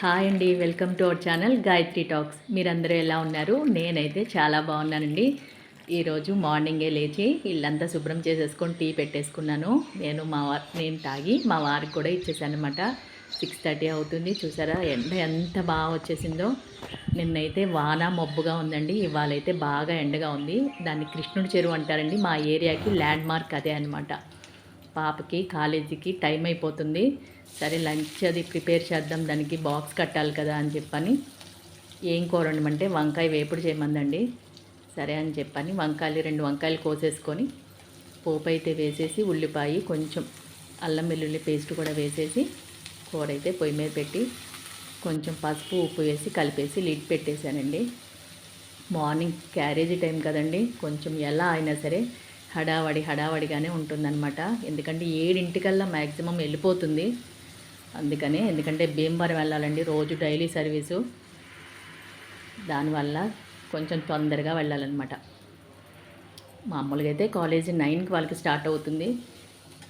Hi అండి welcome to our channel Gayatri talks మీరందరూ ఎలా ఉన్నారు? నేనైతే చాలా బాగున్నానండి. ఈరోజు మార్నింగే లేచి ఇల్లంతా శుభ్రం చేసేసుకొని టీ పెట్టేసుకున్నాను. నేను మా వారి నేను తాగి మా వారికి కూడా ఇచ్చేసాను అనమాట సిక్స్ థర్టీ అవుతుంది చూసారా? ఎండ ఎంత బాగా వచ్చేసిందో. నిన్నైతే వాన మబ్బుగా ఉందండి. ఇవాళైతే బాగా ఎండగా ఉంది. దాన్ని కృష్ణుడి చెరువు అంటారండి. మా ఏరియాకి ల్యాండ్ మార్క్ అదే అనమాట పాపకి కాలేజీకి టైం అయిపోతుంది. సరే లంచ్ అది ప్రిపేర్ చేద్దాం దానికి బాక్స్ కట్టాలి కదా అని చెప్పని. ఏం కోరండమంటే వంకాయ వేపుడు చేయమందండి. సరే అని చెప్పని వంకాయలు రెండు వంకాయలు కోసేసుకొని పోపు అయితే వేసేసి ఉల్లిపాయ కొంచెం అల్లం వెల్లుల్లి పేస్ట్ కూడా వేసేసి కూర అయితే పొయ్యి మీద పెట్టి కొంచెం పసుపు ఉప్పు వేసి కలిపేసి లిడ్ పెట్టేశానండి. మార్నింగ్ క్యారేజీ టైం కదండి. కొంచెం ఎలా అయినా సరే హడావడి హడావడిగానే ఉంటుందన్నమాట. ఎందుకంటే ఏడింటికల్లా మ్యాక్సిమం వెళ్ళిపోతుంది. అందుకనే ఎందుకంటే భీమవరం వెళ్ళాలండి రోజు డైలీ సర్వీసు. దానివల్ల కొంచెం తొందరగా వెళ్ళాలన్నమాట. మామూలుగా అయితే కాలేజీ నైన్కి వాళ్ళకి స్టార్ట్ అవుతుంది.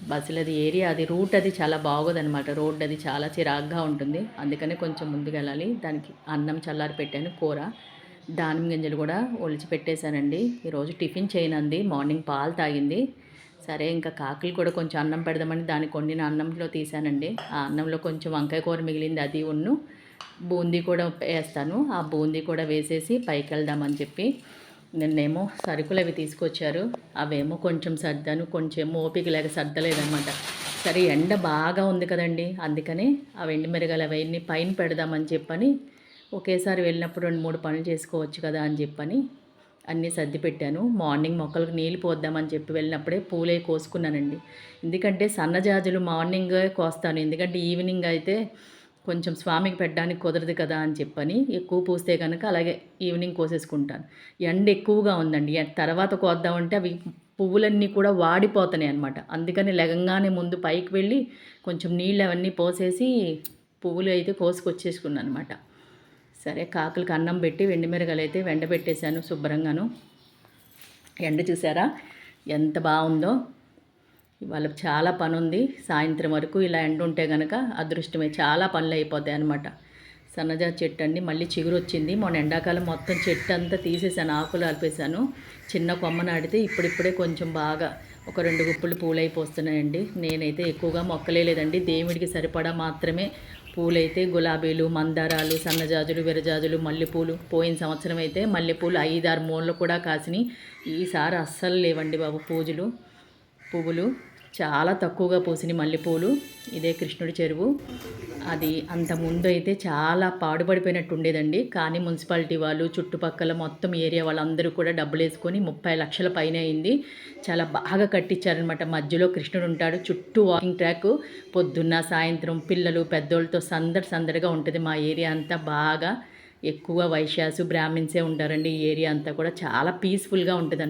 బస్సులు అది ఏరియా అది రూట్ అది చాలా బాగోదన్నమాట. రోడ్ అది చాలా చిరాగ్గా ఉంటుంది. అందుకనే కొంచెం ముందుకు వెళ్ళాలి దానికి అన్నం చల్లారి పెట్టాను కూర. దానిమ్మ గింజలు కూడా ఒలిచి పెట్టేశానండి. ఈరోజు టిఫిన్ చేయనంది. మార్నింగ్ పాలు తాగింది. సరే ఇంకా కాకులు కూడా కొంచెం అన్నం పెడదామని దానికి వండిన అన్నంలో తీసానండి ఆ అన్నంలో కొంచెం వంకాయ కూర మిగిలింది అది ఉన్ను. బూందీ కూడా వేస్తాను. ఆ బూందీ కూడా వేసేసి పైకి వెళ్దామని చెప్పి నిన్నేమో సరుకులు అవి తీసుకొచ్చారు. అవేమో కొంచెం సర్దాను కొంచెం ఓపిక లేక సర్దలేదన్నమాట. సరే ఎండ బాగా ఉంది కదండి. అందుకని ఆ వెండి మిరగలు అవన్నీ పైన పెడదామని చెప్పని ఒకేసారి వెళ్ళినప్పుడు రెండు మూడు పనులు చేసుకోవచ్చు కదా అని చెప్పని అన్నీ సర్ది పెట్టాను. మార్నింగ్ మొక్కలకు నీళ్ళు పోద్దామని చెప్పి వెళ్ళినప్పుడే పూలే కోసుకున్నానండి. ఎందుకంటే సన్నజాజులు మార్నింగ్ కోస్తాను. ఎందుకంటే ఈవినింగ్ అయితే కొంచెం స్వామికి పెట్టడానికి కుదరదు కదా అని చెప్పని ఎక్కువ పూస్తే కనుక అలాగే ఈవినింగ్ కోసేసుకుంటాను. ఎండ ఎక్కువగా ఉందండి. తర్వాత కోద్దామంటే అవి పువ్వులన్నీ కూడా వాడిపోతున్నాయి అనమాట అందుకని లెగంగానే ముందు పైకి వెళ్ళి కొంచెం నీళ్ళు అవన్నీ పోసేసి పువ్వులు అయితే కోసుకొచ్చేసుకున్నాను అనమాట సరే కాకులకి అన్నం పెట్టి వెండి మిరగలైతే అయితే వెండబెట్టేశాను శుభ్రంగాను. ఎండ చూసారా? ఎంత బాగుందో. ఇవాళ చాలా పని ఉంది సాయంత్రం వరకు ఇలా ఎండ ఉంటే కనుక అదృష్టమే. చాలా పనులు అయిపోతాయి అన్నమాట సన్నజాజి చెట్టు అండి. మళ్ళీ చిగురు వచ్చింది మొన్న ఎండాకాలం మొత్తం చెట్టు అంతా తీసేసాను ఆకులు ఆల్పేశాను చిన్న కొమ్మ నాటితే ఇప్పుడిప్పుడే కొంచెం బాగా ఒక రెండు గుప్పులు పూలు అయిపోస్తున్నాయండి నేనైతే ఎక్కువగా మొక్కలే లేదండి. దేవుడికి సరిపడా మాత్రమే పూలైతే గులాబీలు మందారాలు సన్నజాజులు విరజాజులు మల్లెపూలు. పోయిన సంవత్సరం అయితే మల్లెపూలు ఐదారు మూలలు కూడా కాసినాయి. ఈసారి అస్సలు లేవండి బాబు పూజలు పువ్వులు. చాలా తక్కువగా పోసిన మల్లెపూలు. ఇదే కృష్ణుడి చెరువు. అది అంత ముందు అయితే చాలా పాడుపడిపోయినట్టు ఉండేదండి. కానీ మున్సిపాలిటీ వాళ్ళు చుట్టుపక్కల మొత్తం ఏరియా వాళ్ళందరూ కూడా డబ్బులు వేసుకొని ముప్పై లక్షల పైన అయింది. చాలా బాగా కట్టించారనమాట మధ్యలో కృష్ణుడు ఉంటాడు. చుట్టూ వాకింగ్ ట్రాక్ పొద్దున్న సాయంత్రం పిల్లలు పెద్దోళ్ళతో సందడి సందడిగా ఉంటుంది మా ఏరియా అంతా. బాగా ఎక్కువ వైశ్యాసు బ్రాహ్మిన్సే ఉంటారండి ఈ ఏరియా అంతా కూడా. చాలా పీస్ఫుల్గా ఉంటుంది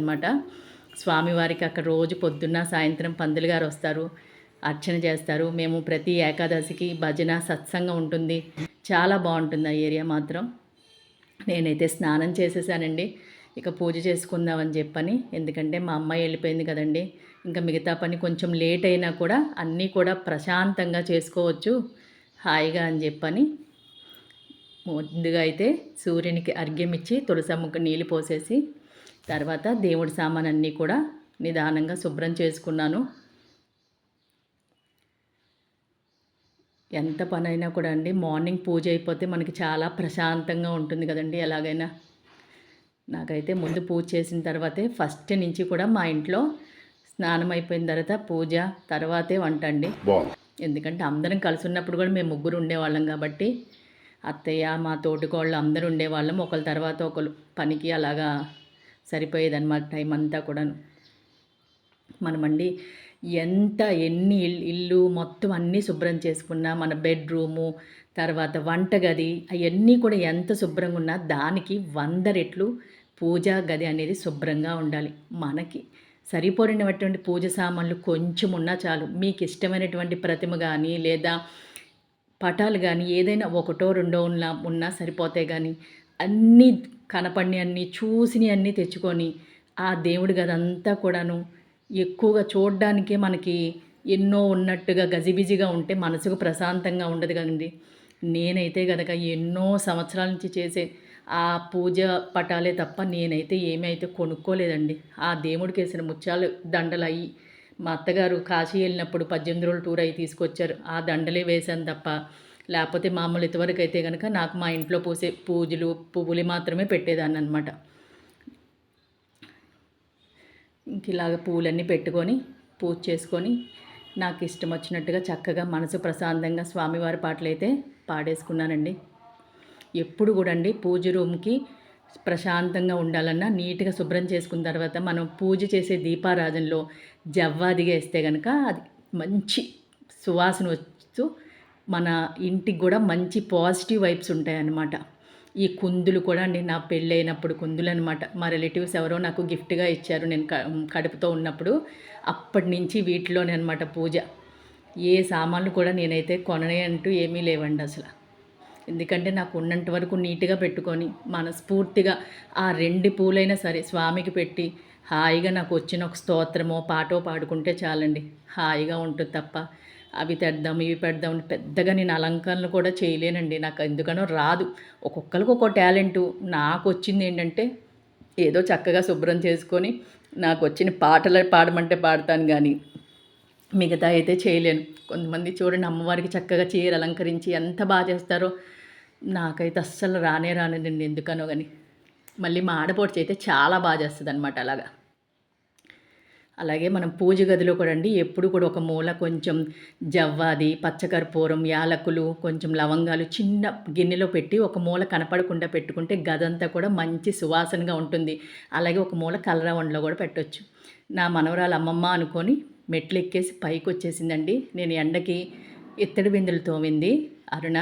స్వామివారికి అక్కడ రోజు పొద్దున్న సాయంత్రం పందులు గారు వస్తారు అర్చన చేస్తారు. మేము ప్రతి ఏకాదశికి భజన సత్సంగం ఉంటుంది. చాలా బాగుంటుంది ఆ ఏరియా మాత్రం. నేనైతే స్నానం చేసేసానండి. ఇక పూజ చేసుకుందామని చెప్పని. ఎందుకంటే మా అమ్మాయి వెళ్ళిపోయింది కదండి. ఇంకా మిగతా పని కొంచెం లేట్ అయినా కూడా అన్నీ కూడా ప్రశాంతంగా చేసుకోవచ్చు. హాయిగా అని చెప్పని. ముందుగా అయితే సూర్యునికి అర్ఘ్యం ఇచ్చి తులసమ్మకు నీళ్ళు పోసేసి తర్వాత దేవుడి సామాన్ అన్నీ కూడా నిదానంగా శుభ్రం చేసుకున్నాను. ఎంత పని అయినా కూడా అండి మార్నింగ్ పూజ అయిపోతే మనకి చాలా ప్రశాంతంగా ఉంటుంది కదండి ఎలాగైనా. నాకైతే ముందు పూజ చేసిన తర్వాతే ఫస్ట్ నుంచి కూడా మా ఇంట్లో స్నానం అయిపోయిన తర్వాత పూజ తర్వాతే వంట అండి. ఎందుకంటే అందరం కలిసి ఉన్నప్పుడు కూడా మేము ముగ్గురు ఉండేవాళ్ళం కాబట్టి అత్తయ్య మా తోటికోళ్ళు అందరూ ఉండేవాళ్ళం. ఒకళ్ళ తర్వాత ఒకరు పనికి అలాగా సరిపోయేదన్నమాట టైం అంతా కూడాను. మనమండి ఎంత ఎన్ని ఇల్లు మొత్తం అన్నీ శుభ్రం చేసుకున్నా మన బెడ్రూము తర్వాత వంటగది అవన్నీ కూడా ఎంత శుభ్రంగా ఉన్నా దానికి వంద రెట్లు పూజా గది అనేది శుభ్రంగా ఉండాలి. మనకి సరిపోయినటువంటి పూజ సామాన్లు కొంచెం ఉన్నా చాలు. మీకు ఇష్టమైనటువంటి ప్రతిమ కానీ లేదా పటాలు కానీ ఏదైనా ఒకటో రెండో ఉన్నా ఉన్నా సరిపోతాయి కానీ అన్నీ కనపడిని అన్నీ చూసిని అన్నీ తెచ్చుకొని ఆ దేవుడి గదంతా కూడాను ఎక్కువగా చూడడానికే మనకి ఎన్నో ఉన్నట్టుగా గజిబిజిగా ఉంటే మనసుకు ప్రశాంతంగా ఉండదు కదండి. నేనైతే గనక ఎన్నో సంవత్సరాల నుంచి చేసే ఆ పూజ పటాలే తప్ప నేనైతే ఏమీ అయితే కొనుక్కోలేదండి. ఆ దేవుడికి వేసిన ముత్యాలు దండలు అయ్యి మా అత్తగారు కాశీ వెళ్ళినప్పుడు పద్దెనిమిది రోజులు టూర్ అయ్యి తీసుకొచ్చారు. ఆ దండలే వేశాను తప్ప లేకపోతే మామూలు ఇంతవరకు అయితే కనుక నాకు మా ఇంట్లో పూసే పూజలు పువ్వులు మాత్రమే పెట్టేదాన్ని అనమాట ఇంక ఇలాగ పూలన్నీ పెట్టుకొని పూజ చేసుకొని నాకు ఇష్టం వచ్చినట్టుగా చక్కగా మనసు ప్రశాంతంగా స్వామివారి పాటలు అయితే పాడేసుకున్నానండి. ఎప్పుడు కూడా అండి పూజ రూమ్కి ప్రశాంతంగా ఉండాలన్నా నీట్గా శుభ్రం చేసుకున్న తర్వాత మనం పూజ చేసే దీపారాధనలో జవ్వాదిగా వేస్తే కనుక అది మంచి సువాసన వచ్చు మన ఇంటికి కూడా మంచి పాజిటివ్ వైబ్స్ ఉంటాయన్నమాట. ఈ కుందులు కూడా అండి నా పెళ్ళైనప్పుడు కుందులు అనమాట మా రిలేటివ్స్ ఎవరో నాకు గిఫ్ట్గా ఇచ్చారు నేను కడుపుతో ఉన్నప్పుడు. అప్పటి నుంచి వీటిలోనే అనమాట పూజ. ఏ సామాన్లు కూడా నేనైతే కొననే అంటూ ఏమీ లేవండి అసలు. ఎందుకంటే నాకు ఉన్నంత వరకు నీట్గా పెట్టుకొని మనస్ఫూర్తిగా ఆ రెండు పూలైనా సరే స్వామికి పెట్టి హాయిగా నాకు వచ్చిన ఒక స్తోత్రమో పాటో పాడుకుంటే చాలండి. హాయిగా ఉంటుంది తప్ప అవి తెద్దాం ఇవి పెడదాం పెద్దగా నేను అలంకరణలు కూడా చేయలేనండి. నాకు ఎందుకనో రాదు. ఒక్కొక్కరికి ఒక్కో టాలెంటు. నాకు వచ్చింది ఏంటంటే ఏదో చక్కగా శుభ్రం చేసుకొని నాకు వచ్చిన పాటలు పాడమంటే పాడతాను కానీ మిగతా అయితే చేయలేను. కొంతమంది చూడండి అమ్మవారికి చక్కగా చీర అలంకరించి ఎంత బాగా చేస్తారో నాకైతే అస్సలు రానే రానండి ఎందుకనో కానీ మళ్ళీ మా ఆడపడుచు అయితే చాలా బాగా చేస్తుంది అనమాట అలాగా. అలాగే మనం పూజ గదిలో కూడా అండి ఎప్పుడు కూడా ఒక మూల కొంచెం జవ్వాది పచ్చకర్పూరం యాలకులు కొంచెం లవంగాలు చిన్న గిన్నెలో పెట్టి ఒక మూల కనపడకుండా పెట్టుకుంటే గదంతా కూడా మంచి సువాసనగా ఉంటుంది. అలాగే ఒక మూల కలరవండలో కూడా పెట్టవచ్చు నా మనవరాలు అమ్మమ్మ అనుకొని మెట్లు ఎక్కేసి పైకి వచ్చేసిందండి నేను ఎండకి ఇత్తడి బిందులు తోమింది. అరుణ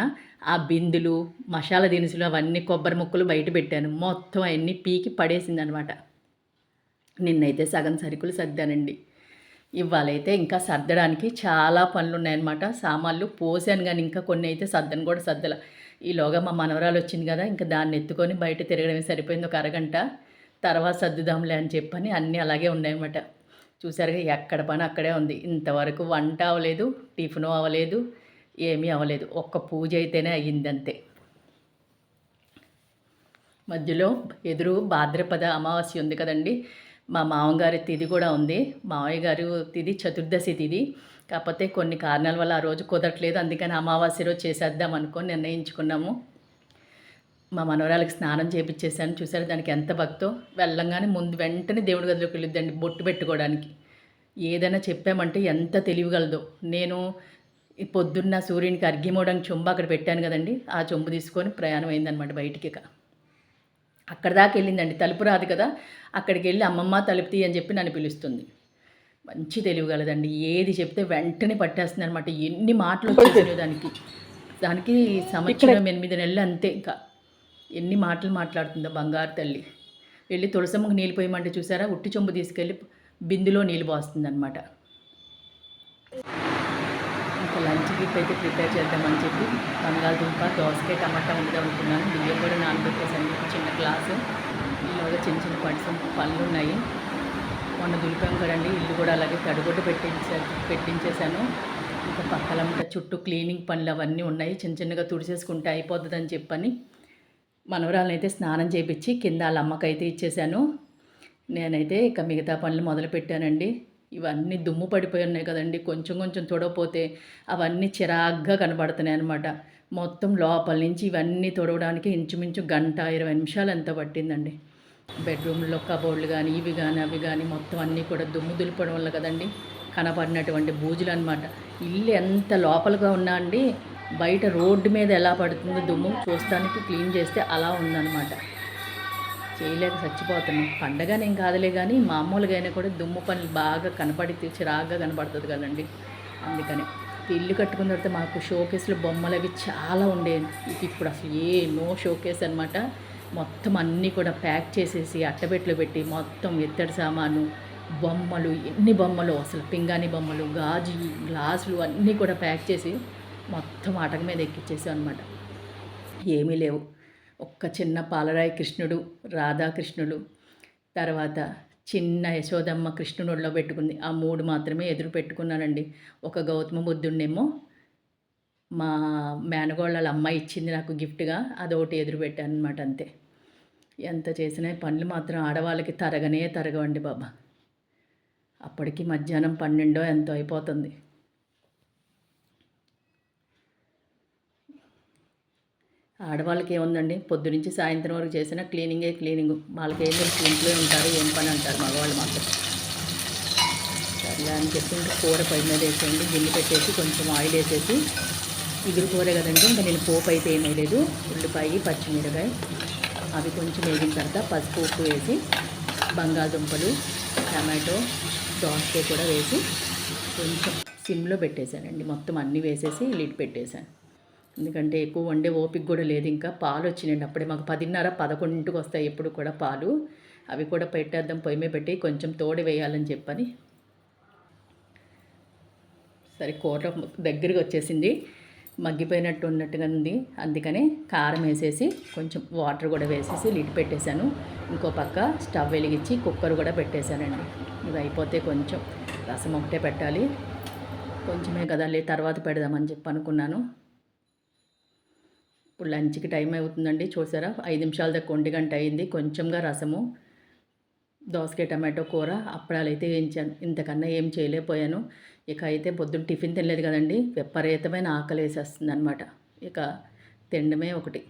ఆ బిందులు మసాలా దినుసులు అవన్నీ కొబ్బరి ముక్కలు బయట పెట్టాను. మొత్తం అవన్నీ పీకి పడేసింది అనమాట నిన్నైతే సగం సరుకులు సర్దానండి. ఇవాళైతే ఇంకా సర్దడానికి చాలా పనులు ఉన్నాయన్నమాట సామాన్లు పోసాను కానీ ఇంకా కొన్ని అయితే సర్దను కూడా సర్దల. ఈలోగా మా మనవరాలు వచ్చింది కదా ఇంకా దాన్ని ఎత్తుకొని బయట తిరగడమే సరిపోయింది. ఒక అరగంట తర్వాత సర్దుదాంలే అని చెప్పని అన్నీ అలాగే ఉన్నాయన్నమాట. చూసారుగా ఎక్కడ పని అక్కడే ఉంది. ఇంతవరకు వంట అవ్వలేదు టిఫిన్ అవ్వలేదు ఏమీ అవ్వలేదు. ఒక్క పూజ అయితేనే అయ్యిందంతే. మధ్యలో ఎదురు భాద్రపద అమావాస్య ఉంది కదండి. మా మామగారి తిది కూడా ఉంది. మామయ్య గారు తిది చతుర్దశి తిది. కాకపోతే కొన్ని కారణాల వల్ల ఆ రోజు కుదరట్లేదు. అందుకని అమావాస్య రోజు చేసేద్దాం అనుకొని నిర్ణయించుకున్నాము. మా మనవరాలకి స్నానం చేపించేసాను చూసారు? దానికి ఎంత భక్తో. వెళ్ళంగానే ముందు వెంటనే దేవుడి గదిలోకి వెళ్ళొద్దండి బొట్టు పెట్టుకోవడానికి. ఏదైనా చెప్పామంటే ఎంత తెలియగలదో నేను పొద్దున్న సూర్యునికి అర్ఘ్యమోడానికి చొంబు అక్కడ పెట్టాను కదండి. ఆ చొంబు తీసుకొని ప్రయాణం అయిందనమాట బయటికి అక్కడ దాకా వెళ్ళిందండి. తలుపు రాదు కదా. అక్కడికి వెళ్ళి అమ్మమ్మ తలుపు తీయని చెప్పి నన్ను పిలుస్తుంది. మంచి తెలియగలదండి ఏది చెప్తే వెంటనే పట్టేస్తుంది అనమాట ఎన్ని మాటలు వచ్చేసినాయి దానికి దానికి సంవత్సరం ఎనిమిది నెలలు అంతే ఇంకా. ఎన్ని మాటలు మాట్లాడుతుందో బంగారు తల్లి. వెళ్ళి తులసమ్మకు నీళ్ళు పోయమంటే చూసారా? ఉట్టి చొంబు తీసుకెళ్ళి బిందులో నీళ్ళు పోస్తుంది అనమాట ఇంకా లంచ్ గిఫ్ట్ అయితే ప్రిపేర్ చేద్దామని చెప్పి బంగాళదుంప దోసకాయ టమాటా ఉందాం అనుకున్నాను బియ్యం కూడా నానబెట్టేసాను చిన్న గ్లాసు. ఇలాగా చిన్న చిన్న పడిసం పళ్ళు ఉన్నాయి. మొన్న దులిపాం కదండి. ఇల్లు కూడా అలాగే తడిగొడ్డ పెట్టించా పెట్టించేశాను. ఇంకా పక్కలంతా చుట్టూ క్లీనింగ్ పనులు అవన్నీ ఉన్నాయి. చిన్న చిన్నగా తుడిచేసుకుంటే అయిపోతుందని చెప్పని మనవరాలను అయితే స్నానం చేయించి కింద వాళ్ళ అమ్మకైతే ఇచ్చేసాను నేనైతే ఇక మిగతా పనులు మొదలు పెట్టానండి ఇవన్నీ దుమ్ము పడిపోయి ఉన్నాయి కదండి. కొంచెం కొంచెం తొడవపోతే అవన్నీ చిరాగ్గా కనబడుతున్నాయి అనమాట మొత్తం లోపల నుంచి ఇవన్నీ తొడవడానికి ఇంచుమించు గంట ఇరవై నిమిషాలు ఎంత పట్టిందండి. బెడ్రూమ్లో కబోర్డ్లు కానీ ఇవి కానీ అవి కానీ మొత్తం అన్నీ కూడా దుమ్ము దులిపడం వల్ల కదండి కనపడినటువంటి బూజులు అనమాట ఇల్లు ఎంత లోపలగా ఉన్నా అండి బయట రోడ్డు మీద ఎలా పడుతుందో దుమ్ము చూస్తానికి క్లీన్ చేస్తే అలా ఉందన్నమాట. చేయలేక చచ్చిపోతున్నాం. పండగనేం నేను కాదులే కానీ మామూలుగా అయినా కూడా దుమ్ము పనులు బాగా కనపడి చిరాగ్గా కనపడుతుంది కదండి. అందుకని ఇల్లు కట్టుకున్న తర్వాత మాకు షోకేస్లో బొమ్మలు అవి చాలా ఉండేవి. ఇప్పుడు అసలు ఏ నో షోకేస్ అనమాట మొత్తం అన్నీ కూడా ప్యాక్ చేసేసి అట్టబెట్లు పెట్టి మొత్తం ఎత్తడి సామాను బొమ్మలు ఎన్ని బొమ్మలు అసలు పింగాణి బొమ్మలు గాజు గ్లాసులు అన్నీ కూడా ప్యాక్ చేసి మొత్తం ఆటక మీద ఎక్కిచ్చేసాం అనమాట ఏమీ లేవు. ఒక్క చిన్న పాలరాయి కృష్ణుడు రాధాకృష్ణుడు తర్వాత చిన్న యశోదమ్మ కృష్ణుడిలో పెట్టుకుంది. ఆ మూడు మాత్రమే ఎదురు పెట్టుకున్నానండి. ఒక గౌతమ బుద్ధుడినేమో మా మేనగోళ్ళ వాళ్ళ అమ్మాయి ఇచ్చింది నాకు గిఫ్ట్గా అదొకటి ఎదురు పెట్టాను అనమాట అంతే. ఎంత చేసినా పనులు మాత్రం ఆడవాళ్ళకి తరగనే తరగవండి బాబా. అప్పటికి మధ్యాహ్నం పన్నెండో ఎంతో అయిపోతుంది. ఆడవాళ్ళకి ఏముందండి పొద్దు నుంచి సాయంత్రం వరకు చేసిన క్లీనింగే క్లీనింగ్. వాళ్ళకి ఏం తెలుసు ఇంట్లో ఉంటారు ఏం పని అంటారు మగవాళ్ళు మాత్రం. సర్లే అని చెప్పి ఇంకా కూర పై మీద వేసేయండి. గిన్నె పెట్టేసి కొంచెం ఆయిల్ వేసేసి ఇగురు కూర కదండి. ఇంకా నేను పోపు అయితే ఏమీ లేదు ఉల్లిపాయ పచ్చిమిరకాయ అవి కొంచెం వేగిన తర్వాత పసుపు ఉప్పు వేసి బంగాళదుంపలు టమాటో దోసకాయ కూడా వేసి కొంచెం సిమ్లో పెట్టేశానండి. మొత్తం అన్నీ వేసేసి లిడ్ పెట్టేశాను. ఎందుకంటే ఎక్కువ వండే ఓపిక కూడా లేదు. ఇంకా పాలు వచ్చినాయండి. అప్పుడే మాకు పదిన్నర పదకొండింటికి వస్తాయి ఎప్పుడు కూడా పాలు. అవి కూడా పెట్టేద్దాం పొయ్యి మీద పెట్టి కొంచెం తోడు వేయాలని చెప్పని. సరే కూర దగ్గరికి వచ్చేసింది. మగ్గిపోయినట్టు ఉన్నట్టుగా ఉంది. అందుకని కారం వేసేసి కొంచెం వాటర్ కూడా వేసేసి లిడ్ పెట్టేశాను. ఇంకో పక్క స్టవ్ వెలిగించి కుక్కర్ కూడా పెట్టేశానండి. ఇవి అయిపోతే కొంచెం రసం ఒకటే పెట్టాలి. కొంచెమే కదా లే తర్వాత పెడదామని చెప్పి అనుకున్నాను. ఇప్పుడు లంచ్కి టైం అవుతుందండి. చూసారా? ఐదు నిమిషాల దాకా ఒంటి గంట అయింది. కొంచెంగా రసము దోసకాయ టమాటో కూర అప్పడాలు అయితే వేయించాను. ఇంతకన్నా ఏం చేయలేకపోయాను. ఇక అయితే పొద్దున్న టిఫిన్ తినలేదు కదండి. విపరీతమైన ఆకలి వేసేస్తుంది అనమాట ఇక తినడమే ఒకటి.